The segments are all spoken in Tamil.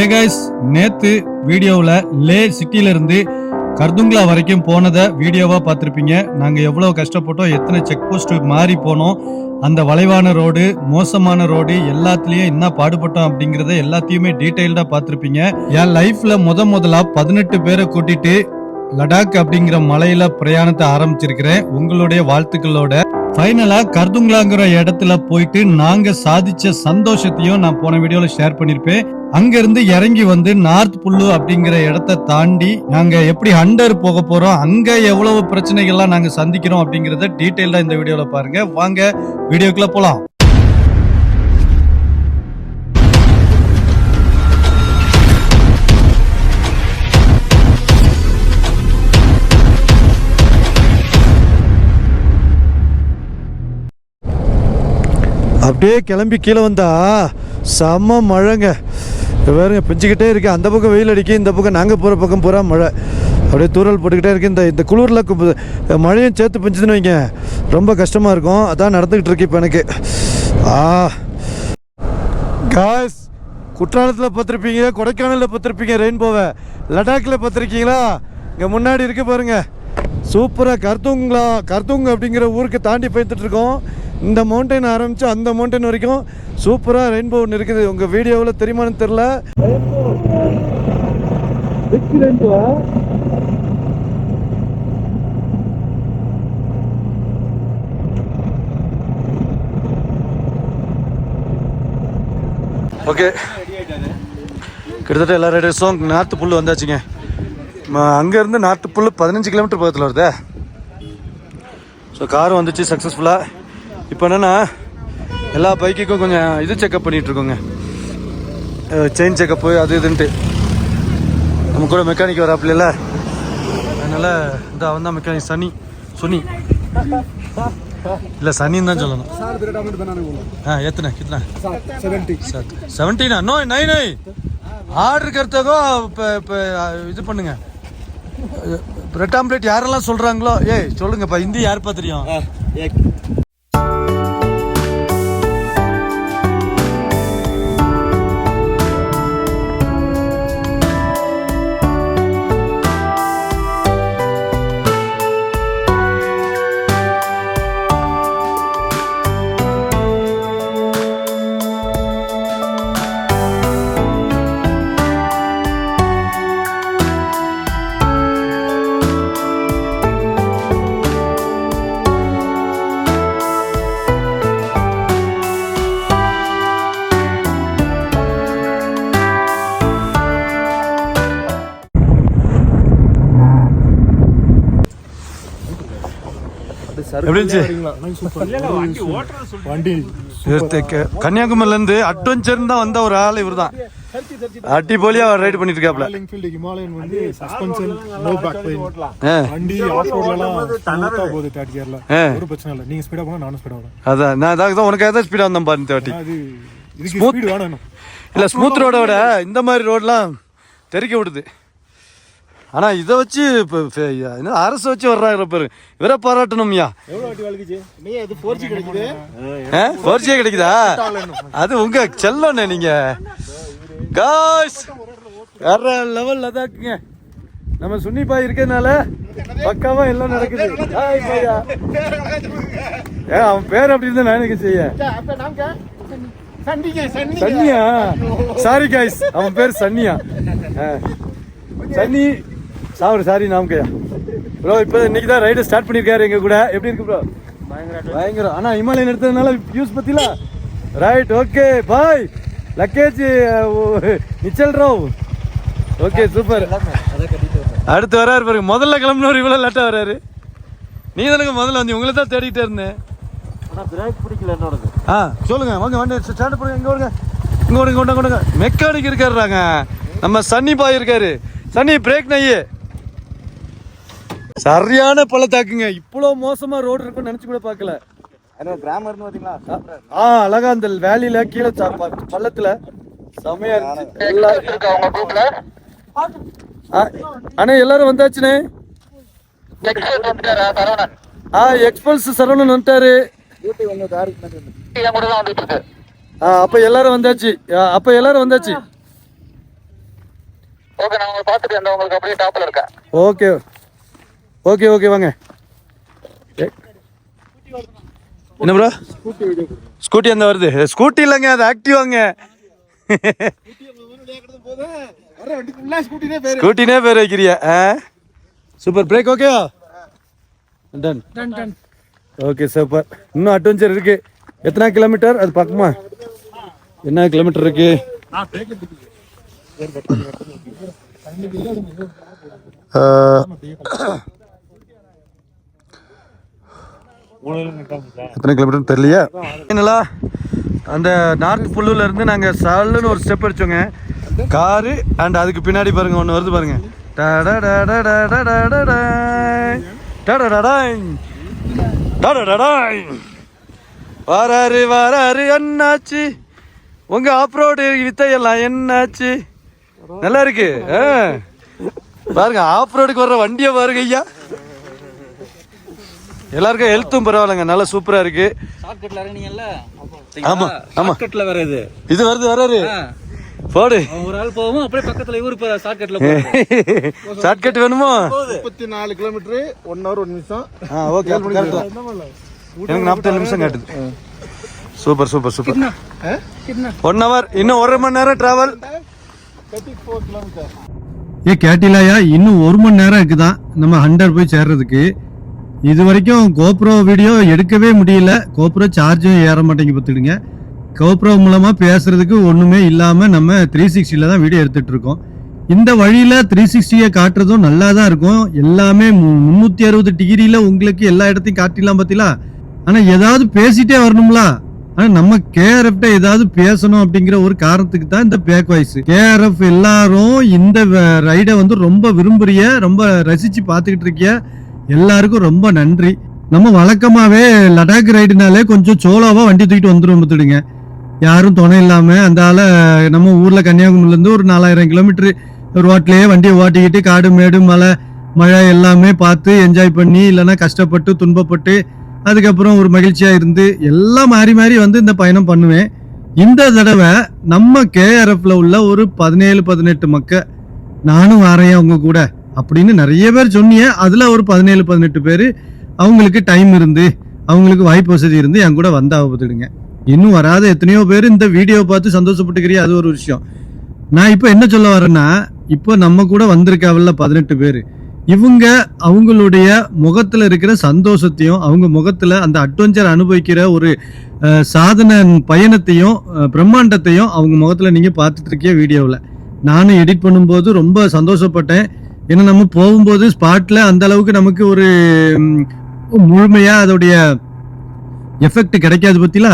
ஹே கைஸ் நேத்து வீடியோவில் லே சிட்டியில இருந்து கர்துங்லா வரைக்கும் போனதை வீடியோவா பார்த்துருப்பீங்க. நாங்கள் எவ்வளோ கஷ்டப்பட்டோம் எத்தனை செக் போஸ்ட் மாறி போனோம். அந்த வளைவான ரோடு மோசமான ரோடு எல்லாத்துலேயும் என்ன பாடுபட்டோம் அப்படிங்கறத எல்லாத்தையுமே டீட்டெயில்டாக பார்த்துருப்பீங்க. என் லைஃப்ல முத முதலா பதினெட்டு பேரை கூட்டிட்டு லடாக் அப்படிங்கிற மலையில பிரயாணத்தை ஆரம்பிச்சிருக்கிறேன் உங்களுடைய வாழ்த்துக்களோட ஃபைனலா கர்துங்களாங்கிற இடத்துல போயிட்டு நாங்க சாதிச்ச சந்தோஷத்தையும் நான் போன வீடியோல ஷேர் பண்ணிருப்பேன். அங்கிருந்து இறங்கி வந்து நார்த் புல்லு அப்படிங்கிற இடத்த தாண்டி நாங்க எப்படி அண்டர் போக போறோம் அங்க எவ்வளவு பிரச்சனைகள்லாம் நாங்க சந்திக்கிறோம் அப்படிங்கறத டீட்டெயிலா இந்த வீடியோல பாருங்க. வாங்க வீடியோக்குள்ள போலாம். அப்படியே கிளம்பி கீழே வந்தா செம்ம மழைங்க. இது பிஞ்சிக்கிட்டே பிஞ்சுக்கிட்டே இருக்கு. அந்த பக்கம் வெயில் அடிக்கும் இந்த பக்கம் நாங்கள் போகிற பக்கம் பூரா மழை. அப்படியே தூரல் போட்டுக்கிட்டே இருக்கு. இந்த இந்த குளிரில் மழையும் சேர்த்து பிஞ்சுதுன்னு வைங்க. ரொம்ப கஷ்டமாக இருக்கும். அதான் நடந்துக்கிட்டு இருக்கு இப்போ எனக்கு. ஆ. காஸ் குற்றாலத்தில் பார்த்துருப்பீங்க கொடைக்கானலில் பார்த்துருப்பீங்க ரெயின்போவை லடாக்கில் பார்த்துருக்கீங்களா இங்கே முன்னாடி இருக்க பாருங்க. சூப்பராக கர்த்துங்களா கர்த்துங் அப்படிங்கிற ஊருக்கு தாண்டி போய்த்துட்ருக்கோம் இந்த மவுண்டைன் ஆரம்பித்து அந்த மவுண்டைன் வரைக்கும் சூப்பராக ரெயின்போ ஒன்று இருக்குது. உங்கள் வீடியோவில் தெரியுமான்னு தெரில ஓகே கிட்டத்தட்ட எல்லா ரைடர்ஸும் நார்த்து புல் வந்தாச்சுங்க. அங்கேருந்து நார்த்து புல் பதினஞ்சு கிலோமீட்டர் பக்கத்தில் வருது. ஸோ காரும் வந்துச்சு சக்ஸஸ்ஃபுல்லாக இப்போ என்னென்னா எல்லா பைக்குக்கும் கொஞ்சம் இது செக்கப் பண்ணிகிட்ருக்கோங்க செயின் செக்கப்பு அது இதுன்ட்டு. நம்ம கூட மெக்கானிக் வராப்பில்ல அதனால் இந்த அவன் தான் மெக்கானிக் சனி. சுனி. இல்லை சனின்னு தான் சொல்லணும். ஆ எத்தனை கித்தனை சார் செவன்டீனா நோய் நை நை ஆர்டர் கருத்தகோ இப்போ இப்போ இது பண்ணுங்க. ரெட் ஆம்லேட் யாரெல்லாம் சொல்கிறாங்களோ ஏய் சொல்லுங்கப்பா ஹிந்தி யாருப்பா தெரியும் எப்படி இருந்துச்சு? வண்டி கன்னியாகுமரில இருந்து அட்வென்ச்சர் தான் வந்த ஒரு ஆள் இவர் தான் அடிப்பொலியா ரைடு பண்ணிட்டு இருக்காப்ல ராயல் என்ஃபீல்டு ஹிமாலயன் வந்து சஸ்பென்ஷன் நோ பேக் பெயின் ஆ, வண்டி ஆஃப் ரோட்லலாம் ஸ்மூத்தா போகுது தேர்ட்டி கியர்ல ஆ. ஒரு பிரச்சனை இல்லை. நீங்க ஸ்பீடா போனா நானும் ஸ்பீடா போறேன் அதான் நான் அதான் உனக்கு எதாவது ஸ்பீடா வந்தேன் பாரு இந்த வாட்டி. அது இதுக்கு ஸ்பீடு வேணும். இல்ல ஸ்மூத் ரோட விட இந்த மாதிரி ரோட்லாம் தெறிக்க விடுது. ஆனா இதை வச்சு இப்போ என்ன அரசு வச்சு வர்றாங்க பாரு. இவரை பாராட்டணும்யா. ஃபோர் ஜி கிடைக்குது? அது உங்க செல்லண்ணே நீங்க. காய்ஸ் வேற லெவல் அதாக்குங்க நம்ம சுன்னிப்பா இருக்கிறதுனால பக்காவா எல்லாம் நடக்குது. ஹாய் பையா. ஏ அவன் பேர் அப்படி இருந்தா நான் எனக்கு செய்ய? சன்னியா? சாரி காய்ஸ் அவன் பேர் சன்னியா. ஆ. சன்னி சாரி சாரி நாம் கையா ப்ரோ இப்போ இன்னைக்கு தான் ரைடு ஸ்டார்ட் பண்ணியிருக்காரு எங்க கூட. எப்படி இருக்கு ப்ரோ பயங்கரம் ஆனா இமாலயன் எடுத்ததுனால யூஸ் பத்தில? ரைட் ஓகே பாய் லக்கேஜ் நிச்சல் ராவ். ஓகே சூப்பர் அடுத்து வராரு பாருங்க. முதல்ல கிளம்புனவர் இவ்வளவு லேட்டா வராரு. நீ தானங்க முதல்ல வந்து உங்களை தான் தேடிட்டே இருந்தேன். ஆ சொல்லுங்க. வாங்க வண்டி ஸ்டாண்ட் பண்ணுங்க இங்க வருங்க இங்க வருங்க கொண்டு கொண்டுங்க மெக்கானிக் இருக்காருறாங்க நம்ம சன்னி பாய் இருக்காரு. சன்னி பிரேக் நையே. சரியான பள்ளத்தாக்குங்க. இவ்வளோ மோசமா ரோடு இருக்கும்னு நினைச்சு கூட பார்க்கல. கிராமர்னு பாத்தீங்களா ஆ அழகா அந்த வேலியில கீழே பள்ளத்துல செமையா இருந்துச்சு. எல்லாரும் ஆ, அண்ணே எல்லாரும் வந்தாச்சுண்ணே. ஆ எக்ஸ்பல்ஸ் சரவணன் வந்துட்டாரு. ஆ அப்ப எல்லாரும் வந்தாச்சு. ஆ, அப்ப எல்லாரும் வந்தாச்சு. ஓகே நான் உங்களை பார்த்துட்டு அந்த உங்களுக்கு அப்படியே டாப்ல இருக்கேன். ஓகே ஓகே ஓகே வாங்க. என்ன ப்ரோ ஸ்கூட்டி அந்த வருது? ஸ்கூட்டி இல்லைங்க அது ஆக்டிவாங்க ஸ்கூட்டினே பேர் வைக்கிறியா? ஆ? சூப்பர் பிரேக் ஓகேவா டன் ஓகே சூப்பர் இன்னும் அட்வென்ச்சர் இருக்கு. எத்தனை கிலோமீட்டர் அது பார்க்குமா என்ன கிலோமீட்டர் இருக்கு? ஆ, எத்தனை கிலோமீட்டர் தெரியலையா? என்னலா அந்த நார்த் புல்லூர்ல இருந்து நாங்க சல்லுன்னு ஒரு ஸ்டெப் அடிச்சோங்க. காரு அண்ட் அதுக்கு பின்னாடி பாருங்க ஒன்று வருது பாருங்க. வாராரு வாராரு என்னாச்சு உங்க ஆப்ரோடு வித்தையெல்லாம் என்னாச்சு நல்லா இருக்கு பாருங்க ஆஃப் ரோடுக்கு வர்ற வண்டியை பாருங்க ஐயா எல்லாருக்கும் ஹெல்த்தும் பரவாயில்லைங்க. நல்லா சூப்பரா இருக்கு. ஷார்ட்கட்ல இறங்கினீங்கல்ல? ஆமா ஆமா. ஷார்ட்கட்ல வேற இது. இது வருது வராரு போடு. ஒரு ஆள் போவோம் அப்படியே பக்கத்துல இவரு இப்ப ஷார்ட்கட்ல ஷார்ட்கட் வேணுமோ? முப்பத்தி நாலு கிலோமீட்டர் ஒன் ஹவர் ஒரு நிமிஷம் ஆ ஓகே எனக்கு நாற்பத்தேழு நிமிஷம் காட்டுது. Super super super one hour இன்னும் ஒரு மணி நேரம் டிராவல் ஏ கேட்டிலாயா? இன்னும் ஒரு மணி நேரம் இருக்குதான் நம்ம ஹண்டர் போய் சேர்றதுக்கு. இது வரைக்கும் கோப்ரோ வீடியோ எடுக்கவே முடியல. கோப்ரோ சார்ஜும் ஏற மாட்டேங்க பார்த்துடுங்க. கோப்ரோ மூலமாக பேசுறதுக்கு ஒன்றுமே இல்லாமல் நம்ம த்ரீ சிக்ஸ்டியில் தான் வீடியோ எடுத்துகிட்டு இருக்கோம். இந்த வழியில் த்ரீ சிக்ஸ்டியை காட்டுறதும் நல்லா தான் இருக்கும். எல்லாமே மு- அறுபது டிகிரியில் உங்களுக்கு எல்லா இடத்தையும் காட்டிடலாம் பார்த்தீங்களா? ஆனால் ஏதாவது பேசிட்டே வரணும்ல. ஆனால் நம்ம கேஆர்எஃப்ட ஏதாவது பேசணும் அப்படிங்கிற ஒரு காரணத்துக்கு தான் இந்த பேக் வாய்ஸ் கேஆர்எஃப் எல்லாரும் இந்த ரைடை வந்து ரொம்ப விரும்புறிய ரொம்ப ரசித்து பார்த்துக்கிட்டு இருக்கிய எல்லாருக்கும் ரொம்ப நன்றி. நம்ம வழக்கமாவே லடாக் ரைடுனாலே கொஞ்சம் சோலோவா வண்டி தூக்கிட்டு வந்துரும் பார்த்துடுங்க. யாரும் துணை இல்லாம அந்த நம்ம ஊர்ல கன்னியாகுமரியிலேருந்து ஒரு நாலாயிரம் கிலோமீட்டர் ரோட்லயே வண்டியை ஓட்டிக்கிட்டு காடு மேடு மலை மழை எல்லாமே பார்த்து என்ஜாய் பண்ணி இல்லைன்னா கஷ்டப்பட்டு துன்பப்பட்டு அதுக்கப்புறம் ஒரு மகிழ்ச்சியாக இருந்து எல்லாம் மாறி மாறி வந்து இந்த பயணம் பண்ணுவேன். இந்த தடவை நம்ம கேஆர்எஃப்ல உள்ள ஒரு பதினேழு பதினெட்டு மக்க நானும் வரேன் அவங்க கூட. அப்படின்னு நிறைய பேர் சொன்னீங்க அதில் ஒரு பதினேழு பதினெட்டு பேர் அவங்களுக்கு டைம் இருந்து அவங்களுக்கு வாய்ப்பு வசதி இருந்து என் கூட வந்தா பார்த்துடுங்க இன்னும் வராத எத்தனையோ பேர் இந்த வீடியோ பார்த்து சந்தோஷப்பட்டுக்கிறியா அது ஒரு விஷயம். நான் இப்போ என்ன சொல்ல வரேன்னா இப்போ நம்ம கூட வந்திருக்காவில்ல பதினெட்டு பேர். இவங்க அவங்களுடைய முகத்தில் இருக்கிற சந்தோஷத்தையும் அவங்க முகத்தில் அந்த அட்வென்ச்சர் அனுபவிக்கிற ஒரு சாதன பயணத்தையும் பிரம்மாண்டத்தையும் அவங்க முகத்தில் நீங்கள் பார்த்துட்டு இருக்கிய வீடியோவில் நானும் எடிட் பண்ணும்போது ரொம்ப சந்தோஷப்பட்டேன். ஏன்னா நம்ம போகும்போது ஸ்பாட்ல அந்த அளவுக்கு நமக்கு ஒரு முழுமையா அதோடைய எஃபெக்ட் கிடைக்காது பத்திலா?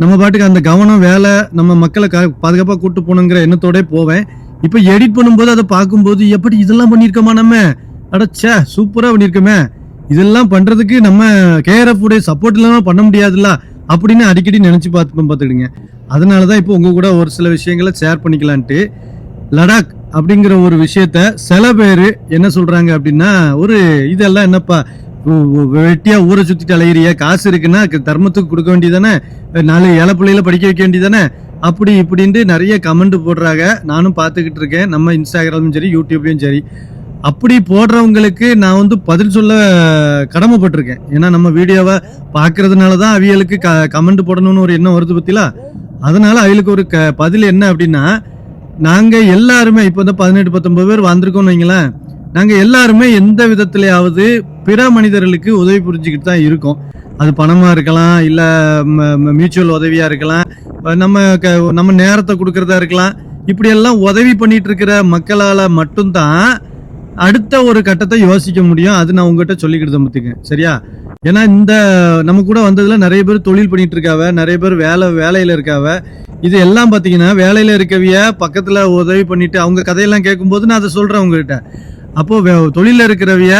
நம்ம பாட்டுக்கு அந்த கவனம் வேலை நம்ம மக்களை பாதுகாப்பாக பாதுகாப்பா கூட்டு போகணுங்கிற எண்ணத்தோட போவேன். இப்போ எடிட் பண்ணும்போது அதை பார்க்கும்போது எப்படி இதெல்லாம் பண்ணியிருக்கோமா நம்ம? அடச்சே சூப்பராக பண்ணியிருக்கோமே. இதெல்லாம் பண்ணுறதுக்கு நம்ம கேஆர்எஃப் உடைய சப்போர்ட் இல்லாமல் பண்ண முடியாதுல்ல அப்படின்னு அடிக்கடி நினச்சி பார்த்து பார்த்துடுங்க அதனால தான் இப்போ உங்கள் கூட ஒரு சில விஷயங்களை ஷேர் பண்ணிக்கலான்ட்டு. லடாக் அப்படிங்கிற ஒரு விஷயத்த சில பேர் என்ன சொல்கிறாங்க அப்படின்னா ஒரு இதெல்லாம் என்னப்பா வெட்டியா ஊரை சுத்திட்டு அலையிறிய காசு இருக்குன்னா தர்மத்துக்கு கொடுக்க வேண்டியதானே நாலு ஏழை பிள்ளையில படிக்க வைக்க வேண்டியதானே அப்படி இப்படின்ட்டு நிறைய கமெண்ட் போடுறாங்க. நானும் பார்த்துக்கிட்டு இருக்கேன். நம்ம இன்ஸ்டாகிராமும் சரி யூடியூப்லையும் சரி. அப்படி போடுறவங்களுக்கு நான் வந்து பதில் சொல்ல கடமைப்பட்டிருக்கேன். ஏன்னா நம்ம வீடியோவை பார்க்கறதுனால தான் அவியலுக்கு க கமெண்ட் போடணும்னு ஒரு எண்ணம் வருது பத்திலா அதனால அவளுக்கு ஒரு க பதில் என்ன அப்படின்னா நாங்கள் எல்லாருமே இப்போ வந்து பதினெட்டு பத்தொன்பது பேர் வந்திருக்கோம்னு வைங்களேன் நாங்கள் எல்லாருமே எந்த விதத்துலையாவது பிற மனிதர்களுக்கு உதவி புரிஞ்சுக்கிட்டு தான் இருக்கோம். அது பணமாக இருக்கலாம் இல்லை மியூச்சுவல் உதவியாக இருக்கலாம் நம்ம க- நம்ம நேரத்தை கொடுக்கறதா இருக்கலாம். இப்படியெல்லாம் உதவி பண்ணிட்டு இருக்கிற மக்களால் மட்டும்தான் அடுத்த ஒரு கட்டத்தை யோசிக்க முடியும். அது நான் உங்ககிட்ட சொல்லிக்கிட்டு பார்த்துக்க சரியா? ஏன்னா இந்த நம்ம கூட வந்ததுல நிறைய பேர் தொழில் பண்ணிட்டு இருக்காவ நிறைய பேர் வேலை வேலையில இருக்காவ. இது எல்லாம் பாத்தீங்கன்னா வேலையில இருக்கவிய பக்கத்துல உதவி பண்ணிட்டு அவங்க கதையெல்லாம் கேட்கும்போது நான் அதை சொல்றேன் உங்ககிட்ட. அப்போ வே- இருக்கிறவிய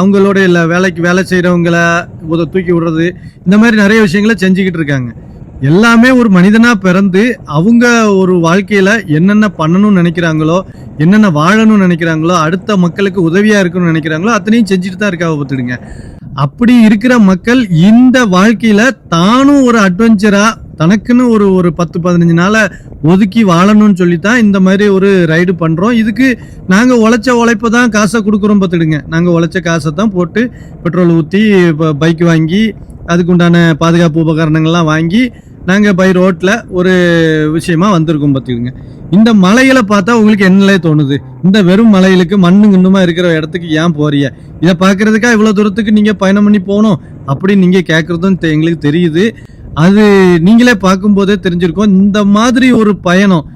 அவங்களோட இல்ல வேலைக்கு வேலை செய்கிறவங்கள உத தூக்கி விடுறது இந்த மாதிரி நிறைய விஷயங்களை செஞ்சுக்கிட்டு இருக்காங்க. எல்லாமே ஒரு மனிதனாக பிறந்து அவங்க ஒரு வாழ்க்கையில் என்னென்ன பண்ணணும்னு நினைக்கிறாங்களோ என்னென்ன வாழணும்னு நினைக்கிறாங்களோ அடுத்த மக்களுக்கு உதவியாக இருக்கணும்னு நினைக்கிறாங்களோ அத்தனையும் செஞ்சுட்டு தான் இருக்காக பார்த்துடுங்க அப்படி இருக்கிற மக்கள் இந்த வாழ்க்கையில் தானும் ஒரு அட்வென்ச்சராக தனக்குன்னு ஒரு ஒரு பத்து பதினஞ்சு நாளை ஒதுக்கி வாழணும்னு சொல்லி தான் இந்த மாதிரி ஒரு ரைடு பண்ணுறோம் இதுக்கு நாங்கள் உழைச்ச உழைப்பை தான் காசை கொடுக்குறோம் பார்த்துடுங்க. நாங்கள் உழைச்ச காசை தான் போட்டு பெட்ரோல் ஊற்றி பைக் வாங்கி அதுக்கு உண்டான பாதுகாப்பு உபகரணங்கள்லாம் வாங்கி நாங்கள் பை ரோட்டில் ஒரு விஷயமா வந்திருக்கோம் பார்த்துக்குங்க இந்த மலையில பார்த்தா உங்களுக்கு என்னலே தோணுது? இந்த வெறும் மலைகளுக்கு மண்ணு கிண்ணுமா இருக்கிற இடத்துக்கு ஏன் போறீங்க? இதை பார்க்கறதுக்கா இவ்வளோ தூரத்துக்கு நீங்கள் பயணம் பண்ணி போகணும்? அப்படின்னு நீங்கள் கேட்குறதும் தெ- எங்களுக்கு தெரியுது. அது நீங்களே பார்க்கும்போதே தெரிஞ்சிருக்கோம். இந்த மாதிரி ஒரு பயணம்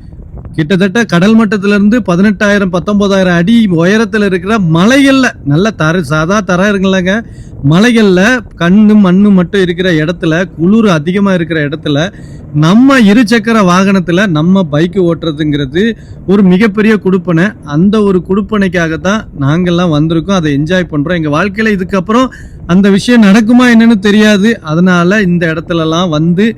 கிட்டத்தட்ட கடல் மட்டத்துல இருந்து பதினெட்டாயிரம் பத்தொன்பதாயிரம் அடி உயரத்துல இருக்கிற மலைகள்ல நல்ல தர சாதா தர இருக்குல்லங்க. மலைகள்ல கண்ணு மண்ணு மட்டும் இருக்கிற இடத்துல குளிர் அதிகமா இருக்கிற இடத்துல நம்ம இருசக்கர வாகனத்துல நம்ம பைக் ஓட்டுறதுங்கிறது ஒரு மிகப்பெரிய குடுப்பனை. அந்த ஒரு குடுப்பனைக்காக தான் நாங்கெல்லாம் வந்திருக்கோம். அதை என்ஜாய் பண்றோம். எங்க வாழ்க்கையில இதுக்கப்புறம் அந்த விஷயம் நடக்குமா என்னன்னு தெரியாது. அதனால இந்த இடத்துலலாம் வந்து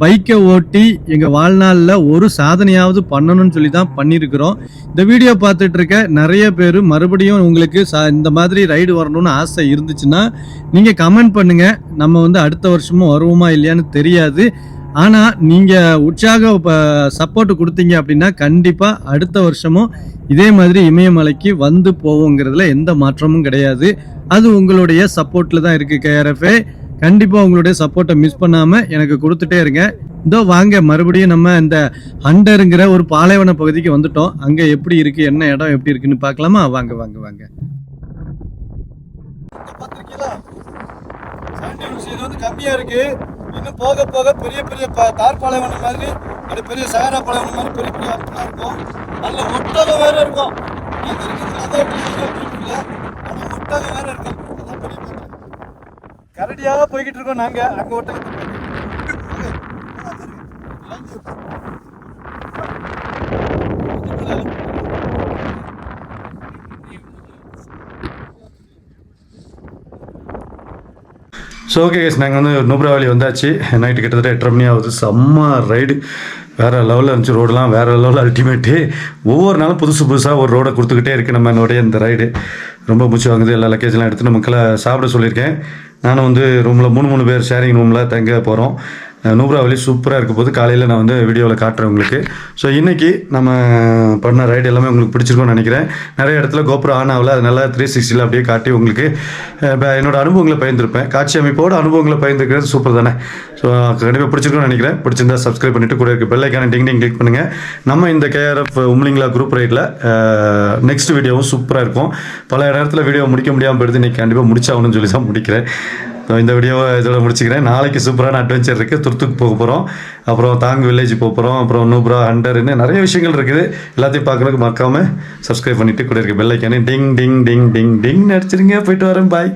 பைக்கை ஓட்டி எங்கள் வாழ்நாளில் ஒரு சாதனையாவது பண்ணணும்னு சொல்லி தான் பண்ணியிருக்கிறோம். இந்த வீடியோ பார்த்துட்டு இருக்க நிறைய பேர் மறுபடியும் உங்களுக்கு சா இந்த மாதிரி ரைடு வரணும்னு ஆசை இருந்துச்சுன்னா நீங்கள் கமெண்ட் பண்ணுங்கள் நம்ம வந்து அடுத்த வருஷமும் வருவோமா இல்லையான்னு தெரியாது. ஆனால் நீங்கள் உற்சாக சப்போர்ட் கொடுத்தீங்க அப்படின்னா கண்டிப்பாக அடுத்த வருஷமும் இதே மாதிரி இமயமலைக்கு வந்து போவோங்கிறதுல எந்த மாற்றமும் கிடையாது. அது உங்களுடைய சப்போர்ட்டில் தான் இருக்குது கேஆர்எஃப்ஏ கண்டிப்பாக உங்களுடைய சப்போர்ட்டை மிஸ் பண்ணாமல் எனக்கு கொடுத்துட்டே இருங்க. இதோ வாங்க மறுபடியும் நம்ம இந்த ஹண்டருங்கிற ஒரு பாலைவன பகுதிக்கு வந்துட்டோம். அங்கே எப்படி இருக்கு என்ன இடம் எப்படி இருக்குன்னு பார்க்கலாமா? வாங்க வாங்க வாங்க. வந்து கம்மியா இருக்கு. இன்னும் போக போக பெரிய பெரிய தார் பாலைவனம் மாதிரி அது பெரிய சகாரா பாலைவனம் மாதிரி பெரிய பெரிய இருக்கும். நல்ல ஒட்டகம் வேற இருக்கும். ஒட்டகம் இல்ல, வேற இருக்கும் கரடியாக போய்கிட்டு இருக்கோம் நாங்கள் அங்கே ஒட்டகத்தை ஸோ ஓகே கேஸ் நாங்கள் வந்து நூப்ராவலி வந்தாச்சு. நைட்டு கிட்டத்தட்ட எட்டரை மணி ஆகுது. செம்ம ரைடு வேறு லெவலில் இருந்துச்சு ரோடெலாம் வேறு லெவலில் அல்டிமேட்டு ஒவ்வொரு நாளும் புதுசு புதுசாக ஒரு ரோடை கொடுத்துக்கிட்டே இருக்குது நம்ம என்னுடைய இந்த ரைடு ரொம்ப மூச்சு வாங்குது. எல்லா லக்கேஜ்லாம் எடுத்து மக்களை சாப்பிட சொல்லியிருக்கேன். நானும் வந்து ரூமில் மூணு மூணு பேர் ஷேரிங் ரூமில் தங்க போகிறோம் நூப்ராவலி சூப்பராக இருக்க போது காலையில் நான் வந்து வீடியோவில் காட்டுறேன் உங்களுக்கு. ஸோ இன்றைக்கி நம்ம பண்ண ரைடு எல்லாமே உங்களுக்கு பிடிச்சிருக்கும்னு நினைக்கிறேன். நிறைய இடத்துல கோபுரம் ஆன் ஆகல. அதனால த்ரீ சிக்ஸ்டியில் அப்படியே காட்டி உங்களுக்கு அஹ், என்னோட அனுபவங்களை பயந்துருப்பேன் காட்சி அமைப்போட அனுபவங்களை பயந்துருக்கிறது சூப்பர் தானே? ஸோ கண்டிப்பாக பிடிச்சிருக்கணும்னு நினைக்கிறேன். பிடிச்சிருந்தா சப்ஸ்கிரைப் பண்ணிட்டு கூட இருக்குது பெல்லைக்கான டிங் டிங் கிளிக் பண்ணுங்கள் நம்ம இந்த கேஆர்எஃப் உம்லிங்களா குரூப் ரைட்டில் நெக்ஸ்ட் வீடியோவும் சூப்பராக இருக்கும். பல இடத்துல வீடியோ முடிக்க முடியாமல் போயிடுது. இன்றைக்கி கண்டிப்பாக முடிச்சாகணும்னு சொல்லி தான் முடிக்கிறேன். இந்த வீடியோவை இதோட முடிச்சுக்கிறேன். நாளைக்கு சூப்பரான அட்வென்ச்சர் இருக்குது துர்த்துக்கு போக போகிறோம் அப்புறம் தாங்கு வில்லேஜ் போக போகிறோம் அப்புறம் நூப்ரா ஹண்டர்னு நிறைய விஷயங்கள் இருக்குது. எல்லாத்தையும் பார்க்குறதுக்கு மறக்காமல் சப்ஸ்கிரைப் பண்ணிவிட்டு கூட இருக்க. பெல்லைக்கானே டிங் டிங் டிங் டிங் டிங் நடிச்சிருங்க போயிட்டு வரேன் பாய்